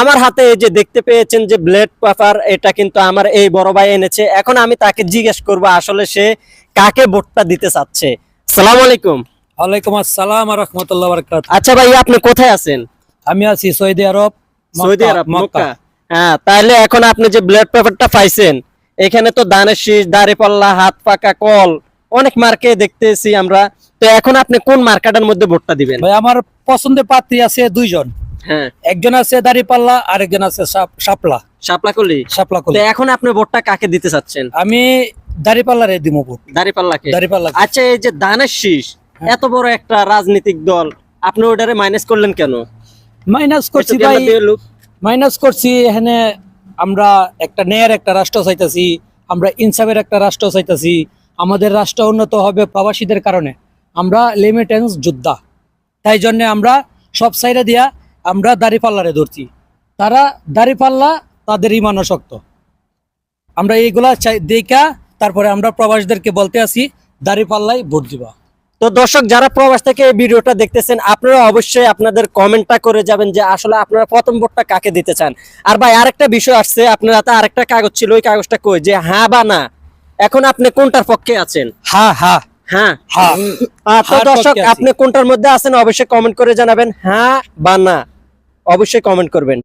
আমার হাতে এই যে দেখতে পেয়েছেন যে ব্লেড পেপার এটা কিন্তু আমার এই বড় ভাই এনেছে। এখন আমি তাকে জিজ্ঞেস করব আসলে সে কাকে ভোটটা দিতে চাচ্ছে? সালাম আলাইকুম। ওয়ালাইকুম আসসালাম রহমতুল্লাহ বরকাত আচ্ছা ভাই আপনি কোথায় আছেন? আমি আছি Saudi Arab Saudi Arab Mecca. হ্যাঁ তাহলে এখন আপনি যে ব্লেড পেপারটা পাইছেন এখানে তো দানের শীষ দাড়ি পাল্লা হাত পাকা কল অনেক মার্কে দেখতেছি আমরা। তো এখন আপনি কোন মার্কাটার মধ্যে ভোটটা দিবেন? ভাই আমার পছন্দের প্রার্থী আছে দুইজন। একজন আছে দাড়িপাল্লা আর একজন আছে সাপ- শাপলা। শাপলা কলি শাপলা কলি এখন আপনি ভোটটা কাকে দিতে চাচ্ছেন? আমি দাড়িপাল্লারে দিব ভোট। দাড়ি পাল্লাকে দাড়িপাল্লা। আচ্ছা এই যে দানের শীষ এত বড় একটা রাজনৈতিক দল আপনি ওটারে মাইনাস করলেন কেন? মাইনাস করছি ভাই মাইনাস করছি এখানে আমরা একটা ন্যায়ের একটা রাষ্ট্র চাইতেছি আমরা ইনসাফের একটা রাষ্ট্র চাইতেছি আমাদের রাষ্ট্র উন্নত হবে প্রবাসীদের কারণে। আমরা লিমিটেন্স যোদ্ধা। তাই জন্য আমরা সব সাইডে দিয়া আমরা দাড়িপাল্লারে ধরছি। তারা দাড়িপাল্লা তাদের ইমানও শক্ত। আমরা এইগুলা চাই দেখা তারপরে আমরা প্রবাসীদেরকে বলতে আসি দাড়িপাল্লাই ভোট দিবা। তো দর্শক যারা প্রবাস থেকে এই ভিডিওটা দেখতেছেন আপনারা অবশ্যই আপনাদের কমেন্টটা করে যাবেন যে আসলে আপনারা প্রথম ভোটটা কাকে দিতে চান। আর ভাই আরেকটা বিষয় আসছে আপনার হাতে আরেকটা কাগজ ছিল ওই কাগজটা কই? যে হ্যাঁ বা না। এখন আপনি কোনটার পক্ষে আছেন? হ্যাঁ হ্যাঁ। হ্যাঁ? হ্যাঁ। তো দর্শক আপনি কোনটার মধ্যে আছেন অবশ্যই কমেন্ট করে জানাবেন হ্যাঁ বা না। অবশ্যই কমেন্ট করবেন।